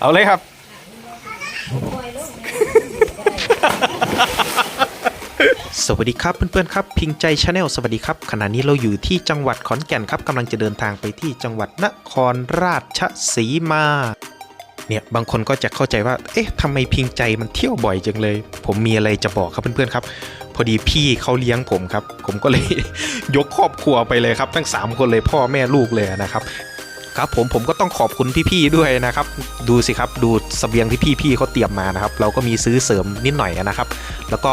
เอาเลยครับ สวัสดีครับเพื่อนๆครับ พิงใจชาแนลสวัสดีครับ ขณะนี้เราอยู่ที่จังหวัดขอนแก่นครับกำลังจะเดินทางไปที่จังหวัดนครราชสีมา เนี่ยบางคนก็จะเข้าใจว่า เอ๊ะทำไมพิงใจมันเที่ยวบ่อยจังเลย ผมมีอะไรจะบอกครับเพื่อนๆครับ พอดีพี่เขาเลี้ยงผมครับ ผมก็เลย ยกครอบครัวไปเลยครับ ทั้ง 3 คนเลยพ่อแม่ลูกเลยนะครับ ครับผมผมก็ต้องขอบคุณพี่ๆด้วยนะครับ ดูสิครับดูเสบียงที่พี่ๆเขาเตรียมมานะครับ เราก็มีซื้อเสริมนิดหน่อยนะครับ แล้วก็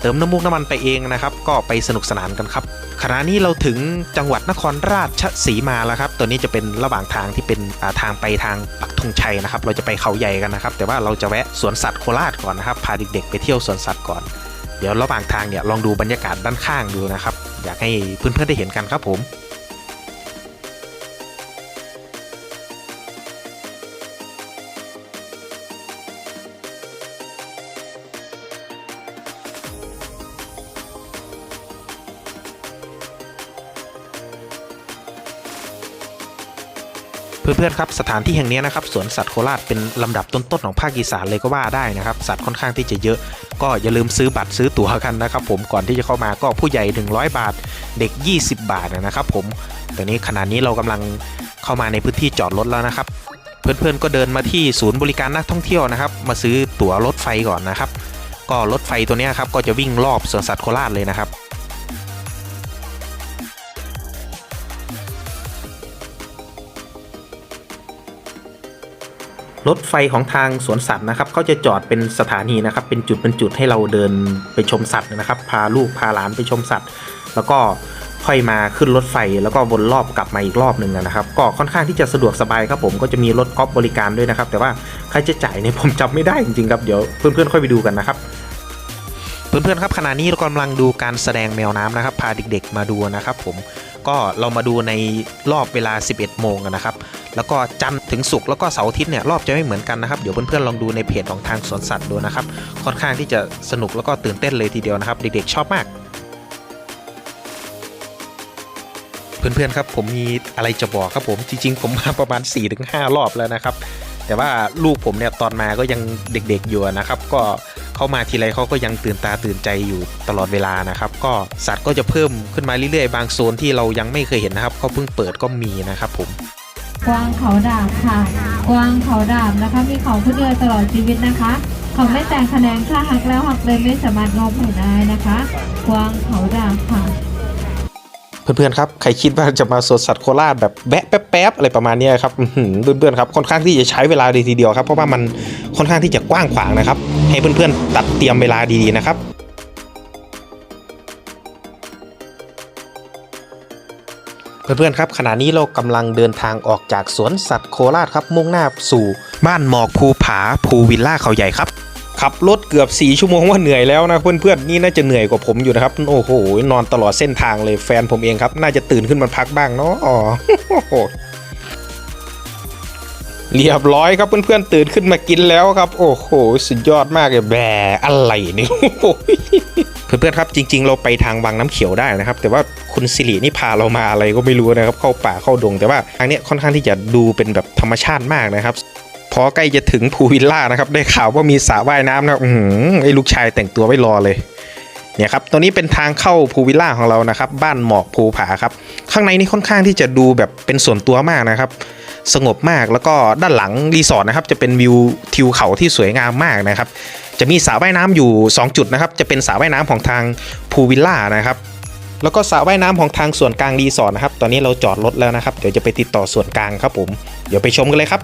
เติมน้ำมูกน้ำมันไปเองนะครับ ก็ไปสนุกสนานกันครับขณะนี้เราถึงจังหวัดนครราชสีมาแล้วครับตัวนี้จะเป็นระหว่างทางที่เป็นทางไปทางปักธงชัยนะครับ เราจะไปเขาใหญ่กันนะครับ แต่ว่าเราจะแวะสวนสัตว์โคราชก่อนนะครับพาเด็กๆไปเที่ยวสวนสัตว์ก่อน เดี๋ยวระหว่างทางเนี่ยลองดูบรรยากาศด้านข้างดูนะครับ อยากให้เพื่อนๆได้เห็นกันครับผม เพื่อนๆครับสถานที่แห่งนี้นะครับสวนสัตว์โคราชเป็นลำดับต้นๆของภาคอีสานเลยก็ว่าได้นะครับสัตว์ค่อนข้างที่จะเยอะ ก็อย่าลืมซื้อบัตรซื้อตั๋วกันนะครับ ผมก่อนที่จะเข้ามาก็ผู้ใหญ่ 100 บาท เด็ก 20 บาทนะครับ ผมตอนนี้ขณะนี้เรากำลังเข้ามาในพื้นที่จอดรถแล้วนะครับ เพื่อนๆก็เดินมาที่ศูนย์บริการนักท่องเที่ยวนะครับ มาซื้อตั๋วรถไฟก่อนนะครับ ก็รถไฟตัวนี้ครับก็จะวิ่งรอบสวนสัตว์โคราชเลยนะครับ รถไฟของทางสวนสัตว์นะครับเขาจะจอดเป็นสถานีนะครับ เป็นจุดเป็นจุดให้เราเดินไปชมสัตว์นะครับ พาลูกพาหลานไปชมสัตว์ แล้วก็ค่อยมาขึ้นรถไฟแล้วก็วนรอบกลับมาอีกรอบหนึ่งนะครับ ก็ค่อนข้างที่จะสะดวกสบายครับผมก็จะมีรถกอล์ฟบริการด้วยนะครับ แต่ว่าค่าใช้จ่ายเนี่ยผมจำไม่ได้จริงๆครับเดี๋ยวเพื่อนๆค่อยไปดูกันนะครับเพื่อนๆครับขณะนี้เรากำลังดูการแสดงแมวน้ำนะครับ พาเด็กๆมาดูนะครับผม ก็เรามาดูในรอบเวลา 11 โมงนะครับ แล้วก็จันถึงศุกร์แล้วก็เสาร์อาทิตย์เนี่ยรอบจะไม่เหมือนกันนะครับ เดี๋ยวเพื่อนๆลองดูในเพจของทางสวนสัตว์ดูนะครับ ค่อนข้างที่จะสนุกแล้วก็ตื่นเต้นเลยทีเดียวนะครับ เด็กๆชอบมาก เพื่อนๆครับผมมีอะไรจะบอกครับผมจริงๆ ผมมาประมาณ 4-5 รอบแล้วนะครับ แต่ว่าลูกผมเนี่ยตอนมาก็ยังเด็กๆอยู่นะครับ ก็ เข้ามาทีไรเขาก็ยังตื่นตาตื่นใจอยู่ตลอดเวลานะครับก็สัตว์ก็จะเพิ่มขึ้นมาเรื่อยๆ บางโซนที่เรายังไม่เคยเห็นนะครับเขาเพิ่งเปิดก็มีนะครับผมกวางเขาดาบค่ะ กวางเขาดาบนะคะ มีของผู้เดียวตลอดชีวิตนะคะ เขาไม่แต่งคะแนนถ้าหักแล้วหักเลยไม่สามารถงอผูได้นะคะ กวางเขาดาบค่ะเพื่อนๆครับใครคิดว่าจะมาสวนสัตว์โคราชแบบแวะแป๊บๆอะไรประมาณเนี้ยครับอื้อหือเพื่อนๆครับค่อนข้างที่จะใช้เวลาดีทีเดียวครับเพราะว่ามัน ค่อนข้างที่จะกว้างขวางนะครับ ให้เพื่อนๆตัดเตรียมเวลาดีๆนะครับเพื่อนๆครับขณะนี้เรากำลังเดินทางออกจากสวนสัตว์โคราชครับมุ่งหน้าสู่บ้านหมอกภูผาภูวิลล่าเขาใหญ่ครับขับรถเกือบ4ชั่วโมงว่าเหนื่อยแล้วนะเพื่อนๆนี่น่าจะเหนื่อยกว่าผมอยู่นะครับโอ้โหนอนตลอดเส้นทางเลยแฟนผมเองครับ น่าจะตื่นขึ้นมาพักบ้างเนาะอ๋อ เรียบร้อยครับเพื่อนๆตื่นขึ้นมากินแล้วครับ โอ้โห สุดยอดมากเลยแบอะไรเนี่ยเพื่อนๆครับจริง ๆ เราไปทางวังน้ำเขียวได้นะครับ แต่ว่าคุณสิรินี่พาเรามาอะไรก็ไม่รู้นะครับ เข้าป่าเข้าดง แต่ว่าทางนี้ค่อนข้างที่จะดูเป็นแบบธรรมชาติมากนะครับพอใกล้จะถึงพูวิลล่านะครับ ได้ข่าวว่ามีสระว่ายน้ำนะอือหือไอ้ลูกชายแต่งตัวไว้รอเลยเนี่ยครับ ตัวนี้เป็นทางเข้าพูวิลล่าของเรานะครับ บ้านหมอกภูผาครับ ข้างในนี่ค่อนข้างที่จะดูแบบเป็นส่วนตัวมากนะครับ สงบมาก แล้วก็ด้านหลังรีสอร์ทนะครับจะเป็นวิวทิวเขาที่สวยงามมากนะครับ จะมีสระว่ายน้ำอยู่ 2 จุดนะครับ จะเป็นสระว่ายน้ำของทางพูลวิลล่านะครับแล้วก็สระว่ายน้ำของทางส่วนกลางรีสอร์ทนะครับ ตอนนี้เราจอดรถแล้วนะครับ เดี๋ยวจะไปติดต่อส่วนกลางครับผม เดี๋ยวไปชมกันเลยครับ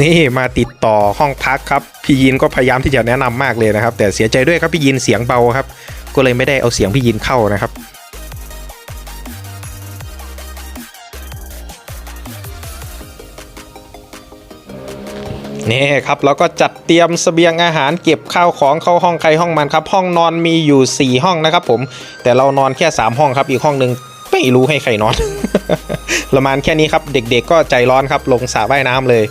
นี่มาติดต่อห้องพักครับ พี่ยินก็พยายามที่จะแนะนำมากเลยนะครับ แต่เสียใจด้วยครับพี่ยินเสียงเบาครับ ก็เลยไม่ได้เอาเสียงพี่ยินเข้านะครับ นี่ครับแล้วก็จัดเตรียมเสบียงอาหารเก็บข้าวของเข้าห้องใครห้องมันครับ ห้องนอนมีอยู่ 4 ห้องนะครับผม แต่เรานอนแค่ 3 ห้องครับอีกห้องหนึ่งไม่รู้ให้ใครนอน ประมาณแค่นี้ครับ เด็กๆ ก็ใจร้อนครับ ลงสระว่ายน้ำเลย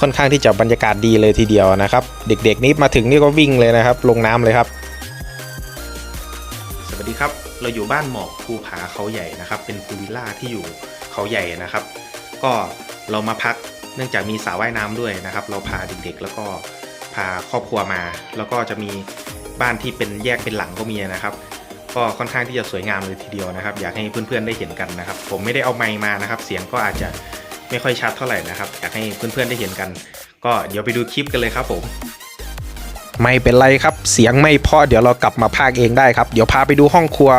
ค่อนข้างที่จะบรรยากาศดีเลยทีเดียวนะครับ เด็กๆ นี่มาถึงนี่ก็วิ่งเลยนะครับ ลงน้ำเลยครับ สวัสดีครับ เราอยู่บ้านหมอกภูผาเขาใหญ่นะครับ เป็นภูวิลล่าที่อยู่เขาใหญ่นะครับ ก็เรามาพัก เนื่องจากมีสระว่ายน้ำด้วยนะครับ เราพาเด็กๆ แล้วก็พาครอบครัวมา แล้วก็จะมีบ้านที่เป็นแยกเป็นหลังก็มีนะครับ ก็ค่อนข้างที่จะสวยงามเลยทีเดียวนะครับ อยากให้เพื่อนๆได้เห็นกันนะครับ ผมไม่ได้เอาไมค์มานะครับ เสียงก็อาจจะไม่ค่อยชัดเท่าไหร่นะครับ อยากให้เพื่อนๆได้เห็นกัน ก็เดี๋ยวไปดูคลิปกันเลยครับผมไม่เป็นไรครับ เสียงไม่พอเดี๋ยวเรากลับมาพากเองได้ครับ เดี๋ยวพาไปดูห้องครัว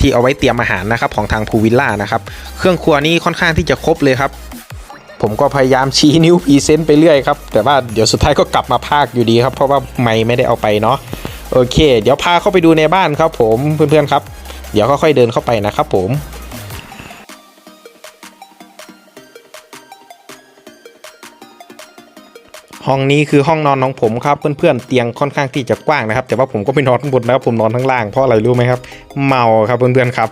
ที่เอาไว้เตรียมอาหารนะครับของทางพูวิลล่านะครับ เครื่องครัวนี่ค่อนข้างที่จะครบเลยครับ ผมก็พยายามชี้นิ้วพรีเซนต์ไปเรื่อยครับ แต่ว่าเดี๋ยวสุดท้ายก็กลับมาพากอยู่ดีครับ เพราะว่าไม่ไม่ได้เอาไปเนาะโอเค เดี๋ยวพาเข้าไปดูในบ้านครับผมเพื่อนๆครับ เดี๋ยวค่อยๆเดินเข้าไปนะครับผมห้องนี้คือห้องนอนของผมครับเพื่อนๆเตียงค่อนข้างที่จะกว้างนะครับ แต่ว่าผมก็ไม่นอนข้างบนนะครับผมนอนข้างล่างเพราะอะไรรู้ไหมครับ เมาครับเพื่อนๆครับ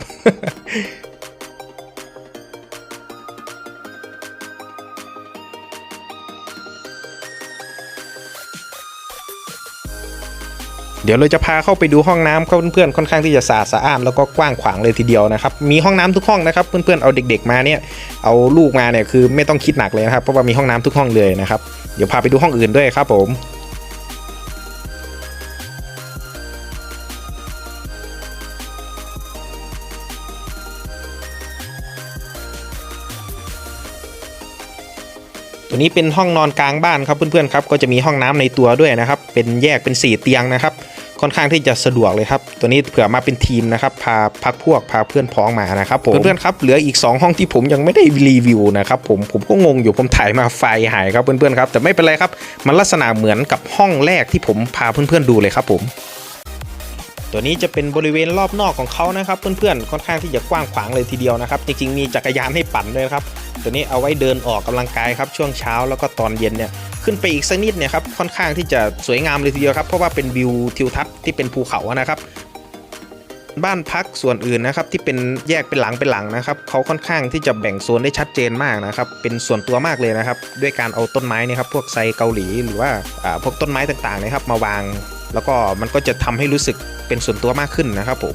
เดี๋ยวเราจะพาเข้าไปดูห้องน้ำเพื่อนๆค่อนข้างที่จะสะอาดสะอ้านแล้วก็กว้างขวางเลยทีเดียวนะครับมีห้องน้ำทุกห้องนะครับเพื่อนๆเอาเด็ก ๆมาเนี่ยเอาลูกมาเนี่ยคือไม่ต้องคิดหนักเลยนะครับเพราะว่ามีห้องน้ำทุกห้องเลยนะครับเดี๋ยวพาไปดูห้องอื่นด้วยครับผมตัวนี้เป็นห้องนอนกลางบ้านครับเพื่อนๆครับก็จะมีห้องน้ำในตัวด้วยนะครับเป็นแยกเป็น 4 เตียงนะครับ ค่อนข้างที่จะสะดวกเลยครับ ตัวนี้เผื่อมาเป็นทีมนะครับ พาพักพวก พาเพื่อนพ้องมานะครับผมเพื่อนๆครับ เหลืออีก 2 ห้องที่ผมยังไม่ได้รีวิวนะครับผม ผมก็งงอยู่ ผมถ่ายมาไฟหายครับเพื่อนๆครับ แต่ไม่เป็นไรครับ มันลักษณะเหมือนกับห้องแรกที่ผมพาเพื่อนๆดูเลยครับผมตัวนี้จะเป็นบริเวณรอบนอกของเขานะครับ เพื่อนๆ ค่อนข้างที่จะกว้างขวางเลยทีเดียวนะครับ จริงๆ มีจักรยานให้ปั่นด้วยครับ ตัวนี้เอาไว้เดินออกกำลังกายครับช่วงเช้าแล้วก็ตอนเย็นเนี่ย ขึ้นไปอีกสักนิดเนี่ยครับค่อนข้างที่จะสวยงามเลยทีเดียวครับ เพราะว่าเป็นวิวทิวทัศน์ที่เป็นภูเขานะครับ บ้านพักส่วนอื่นนะครับที่เป็นแยกเป็นหลังเป็นหลังนะครับเขาค่อนข้างที่จะแบ่งโซนได้ชัดเจนมากนะครับ เป็นส่วนตัวมากเลยนะครับ ด้วยการเอาต้นไม้เนะครับพวกไซเกาหลีหรือว่าอ่าพวกต้นไม้ต่างๆนะครับมาวาง แล้วก็มันก็จะทำให้รู้สึกเป็นส่วนตัวมากขึ้นนะครับผม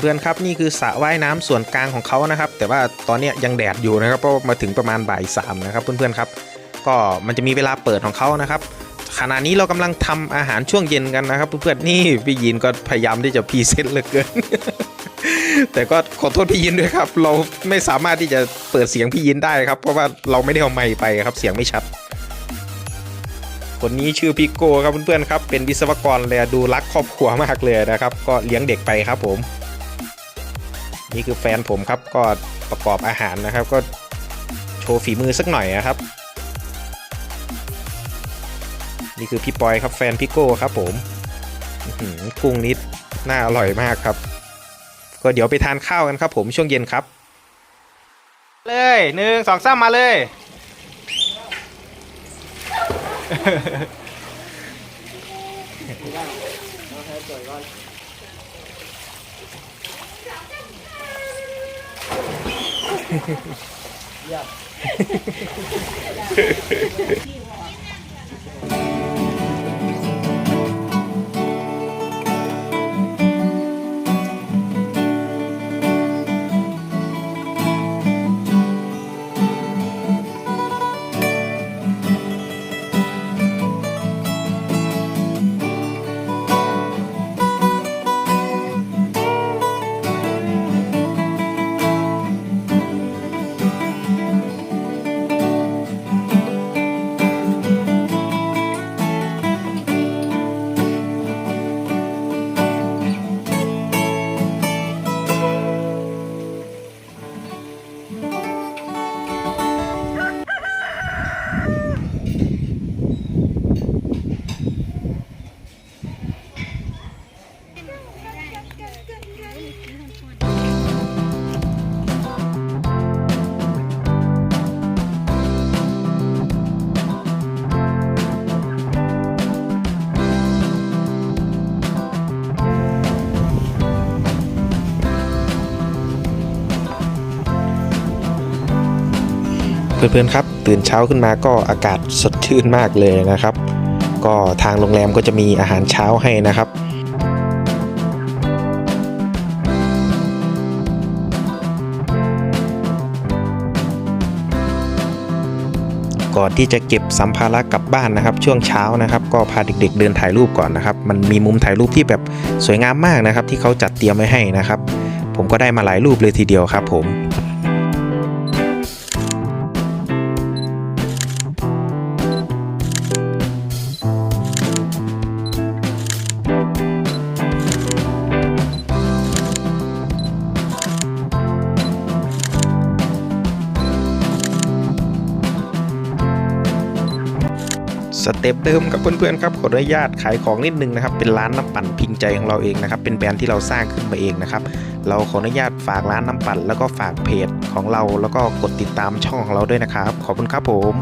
เพื่อนๆครับนี่คือสระว่ายน้ำส่วนกลางของเขานะครับ แต่ว่าตอนนี้ยังแดดอยู่นะครับเพราะมาถึงประมาณบ่ายสามนะครับเพื่อนๆครับก็มันจะมีเวลาเปิดของเขานะครับขณะนี้เรากำลังทำอาหารช่วงเย็นกันนะครับเพื่อนๆนี่พี่ยินก็พยายามที่จะพรีเซนต์เหลือเกิน แต่ก็ขอโทษพี่ยินด้วยครับ เราไม่สามารถที่จะเปิดเสียงพี่ยินได้ครับ เพราะว่าเราไม่ได้เอาไมค์ไปครับเสียงไม่ชัดคนนี้ชื่อพี่โก้ครับเพื่อนๆครับเป็นวิศวกรเลดูรักครอบครัวมากเลยนะครับ ก็เลี้ยงเด็กไปครับผม นี่คือแฟนผมครับก็ประกอบอาหารนะครับ ก็โชว์ฝีมือสักหน่อยนะครับ นี่คือพี่ปอยครับแฟนพี่โก้ครับผมกุ้งนิดน่าอร่อยมากครับ ก็เดี๋ยวไปทานข้าวกันครับ ผมช่วงเย็นครับ เลยหนึ่งสองสามมาเลย เพื่อนๆครับ ตื่นเช้าขึ้นมาก็อากาศสดชื่นมากเลยนะครับ ก็ทางโรงแรมก็จะมีอาหารเช้าให้นะครับก่อนที่จะเก็บสัมภาระกลับบ้านนะครับ ช่วงเช้านะครับ ก็พาเด็กๆเดินถ่ายรูปก่อนนะครับ มันมีมุมถ่ายรูปที่แบบสวยงามมากนะครับ ที่เขาจัดเตรียมไว้ให้นะครับ ผมก็ได้มาหลายรูปเลยทีเดียวครับผม สเต็ปเดิมครับเพื่อนๆครับขออนุญาตขายของนิดนึงนะครับเป็นร้านน้ำปั่นพิงใจของเราเองนะครับเป็นแบรนด์ที่เราสร้างขึ้นมาเองนะครับเราขออนุญาตฝากร้านน้ำปั่นแล้วก็ฝากเพจของเราแล้วก็กดติดตามช่องของเราด้วยนะครับ ขอบคุณครับผม